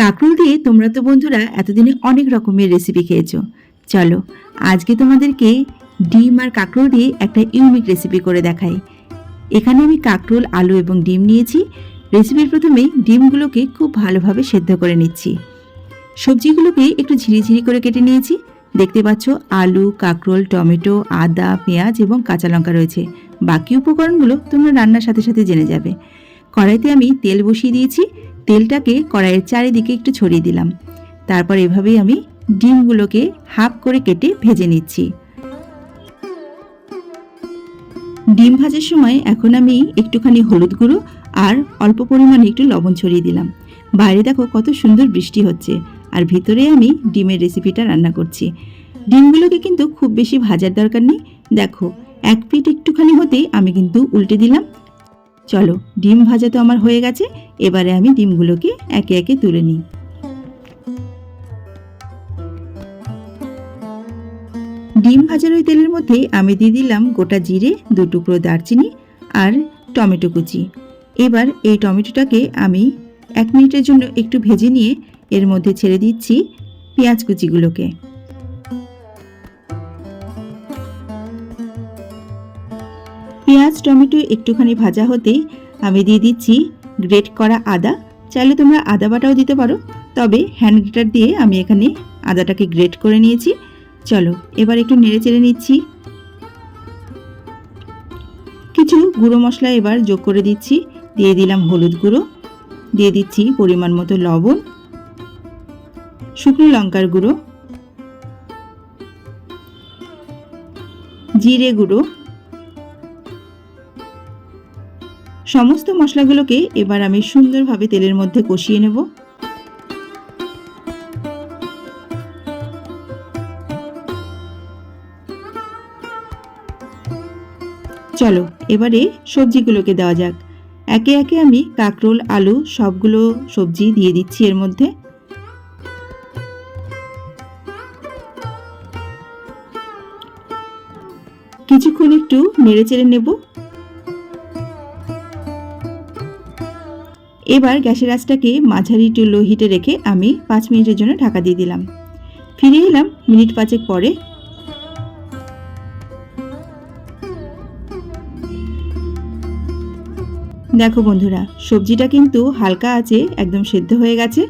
কাঁকরোল দিয়ে তোমরা তো বন্ধুরা এতদিনে অনেক রকমের রেসিপি খেয়েছো। চলো, আজকে তোমাদেরকে ডিম আর কাঁকরোল দিয়ে একটা ইউনিক রেসিপি করে দেখাই। এখানে আমি কাঁকরোল, আলু এবং ডিম নিয়েছি। রেসিপির প্রথমে ডিমগুলোকে খুব ভালোভাবে সেদ্ধ করে নিচ্ছি। সবজিগুলোকে একটু ঝিরিঝিরি করে কেটে নিয়েছি। দেখতে পাচ্ছ, আলু, কাঁকরোল, টমেটো, আদা, পেঁয়াজ এবং কাঁচা লঙ্কা রয়েছে। বাকি উপকরণগুলো তোমরা রান্নার সাথে সাথে জেনে যাবে। কড়াইতে আমি তেল বসিয়ে দিয়েছি। তেলটাকে কড়াইয়ের চারিদিকে একটু ছড়িয়ে দিলাম। তারপর এভাবেই আমি ডিমগুলোকে হাফ করে কেটে ভেজে নিচ্ছি। ডিম ভাজার সময় এখন আমি একটুখানি হলুদ গুঁড়ো আর অল্প পরিমাণে একটু লবণ ছড়িয়ে দিলাম। বাইরে দেখো কত সুন্দর বৃষ্টি হচ্ছে আর ভিতরে আমি ডিমের রেসিপিটা রান্না করছি। ডিমগুলোকে কিন্তু খুব বেশি ভাজার দরকার নেই। দেখো, এক পিঠ একটুখানি হতেই আমি কিন্তু উল্টে দিলাম। চলো, ডিম ভাজা তো আমার হয়ে গেছে, এবারে আমি ডিমগুলোকে একে একে তুলে নিই। ডিম ভাজার ওই তেলের মধ্যে আমি দিয়ে দিলাম গোটা জিরে, দু টুকরো দারচিনি আর টমেটো কুচি। এবার এই টমেটোটাকে আমি এক মিনিটের জন্য একটু ভেজে নিয়ে এর মধ্যে ছেড়ে দিচ্ছি পেঁয়াজ কুচিগুলোকে। পেঁয়াজ, টমেটো একটুখানি ভাজা হতেই আমি দিয়ে দিচ্ছি গ্রেট করা আদা। চাইলে তোমরা আদা বাটাও দিতে পারো, তবে হ্যান্ড গ্রেটার দিয়ে আমি এখানে আদাটাকে গ্রেট করে নিয়েছি। চলো, এবার একটু নেড়ে চেড়ে নিচ্ছি। কিছু গুঁড়ো মশলা এবার যোগ করে দিচ্ছি। দিয়ে দিলাম হলুদ গুঁড়ো, দিয়ে দিচ্ছি পরিমাণ মতো লবণ, শুকনো লঙ্কার গুঁড়ো, জিরে গুঁড়ো সমস্ত মশলাগুলোকে এবার আমি সুন্দরভাবে তেলের মধ্যে কষিয়ে নেব। চলো, এবারে সবজিগুলোকে দেওয়া যাক। একে একে আমি কাঁকরোল, আলু, সবগুলো সবজি দিয়ে দিচ্ছি এর মধ্যে। কিছুক্ষণ একটু নেড়ে চেড়ে নেব। এবার গ্যাসের আঁচটাকে মাঝারি টু লো হিটে রেখে আমি পাঁচ মিনিটের জন্য ঢাকা দিয়ে দিলাম। ফিরে এলাম মিনিট পাঁচেক পরে। দেখো বন্ধুরা, সবজিটা কিন্তু হালকা আছে, একদম সেদ্ধ হয়ে গেছে।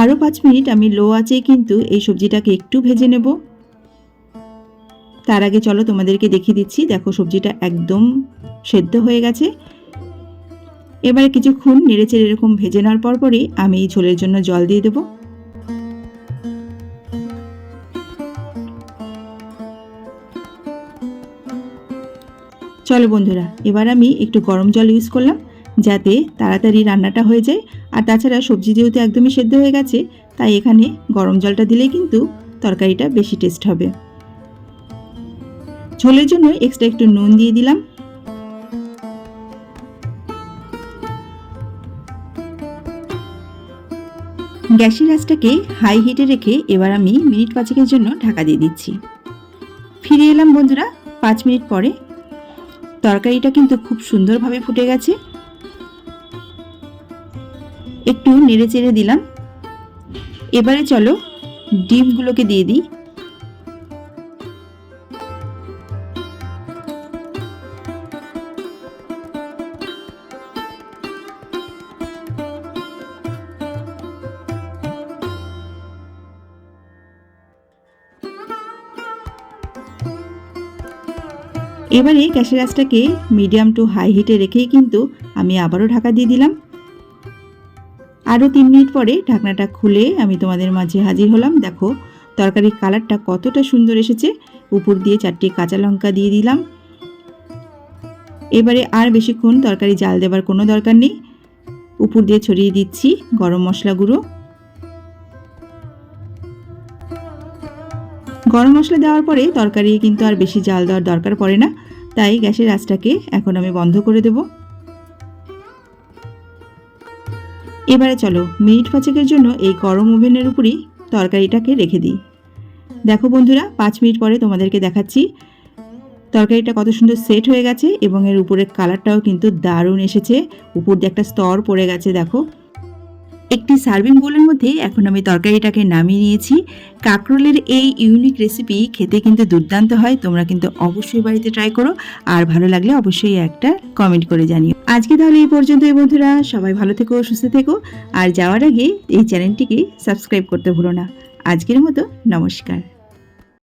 আরও পাঁচ মিনিট আমি লো আছে কিন্তু এই সবজিটাকে একটু ভেজে নেব। তার আগে চলো তোমাদেরকে দেখিয়ে দিচ্ছি। দেখো সবজিটা একদম সেদ্ধ হয়ে গেছে। এবারে কিছুক্ষণ নেড়েচেড়ে এরকম ভেজে নেওয়ার পর পরই আমি এই ঝোলের জন্য জল দিয়ে দেবো। চলো বন্ধুরা, এবার আমি একটু গরম জল ইউজ করলাম যাতে তাড়াতাড়ি রান্নাটা হয়ে যায়। আর তাছাড়া সবজি যেহেতু একদমই সেদ্ধ হয়ে গেছে, তাই এখানে গরম জলটা দিলেই কিন্তু তরকারিটা বেশি টেস্ট হবে। ঝোলের জন্য এক্সট্রা একটু নুন দিয়ে দিলাম। গ্যাসের আঁচটাকে হাই হিটে রেখে এবার আমি মিনিট পাঁচেকের জন্য ঢাকা দিয়ে দিচ্ছি। ফিরে এলাম বন্ধুরা পাঁচ মিনিট পরে। তরকারিটা কিন্তু খুব সুন্দরভাবে ফুটে গেছে। একটু নেড়ে চেড়ে দিলাম। এবারে চলো ডিমগুলোকে দিয়ে দিই। এবারে গ্যাসের আঁচটাকে মিডিয়াম টু হাই হিটে রেখেই কিন্তু আমি আবারও ঢাকা দিয়ে দিলাম। আরও তিন মিনিট পরে ঢাকনাটা খুলে আমি তোমাদের মাঝে হাজির হলাম। দেখো তরকারির কালারটা কতটা সুন্দর এসেছে। উপর দিয়ে চারটি কাঁচা লঙ্কা দিয়ে দিলাম। এবারে আর বেশিক্ষণ তরকারি জাল দেবার কোনো দরকার নেই। উপর দিয়ে ছড়িয়ে দিচ্ছি গরম মশলা গুঁড়ো। গরম মশলা দেওয়ার পরে তরকারি কিন্তু আর বেশি জাল দেওয়ার দরকার পড়ে না। তাই গ্যাসের আঁচটাকে এখন আমি বন্ধ করে দেব। এবারে চলো, মিনিট পাঁচেকের জন্য এই গরম ওভেনের উপরই তরকারিটাকে রেখে দিই। দেখো বন্ধুরা, পাঁচ মিনিট পরে তোমাদেরকে দেখাচ্ছি। তরকারিটা কত সুন্দর সেট হয়ে গেছে এবং এর উপরের কালারটাও কিন্তু দারুণ এসেছে। উপর দিয়ে একটা স্তর পড়ে গেছে, দেখো। একটি সার্ভিং বোলের মধ্যে এখন আমি তরকারিটাকে নামিয়ে নিয়েছি। কাকরোলের এই ইউনিক রেসিপি খেতে কিন্তু দুর্দান্ত হয়, তোমরা কিন্তু অবশ্যই বাড়িতে ট্রাই করো। আর ভালো লাগলে অবশ্যই একটা কমেন্ট করে জানিও। আজকে তাহলে এই পর্যন্ত এই বন্ধুরা, সবাই ভালো থেকো, সুস্থ থেকো। আর যাওয়ার আগে এই চ্যানেলটিকে সাবস্ক্রাইব করতে ভুলো না। আজকের মতো নমস্কার।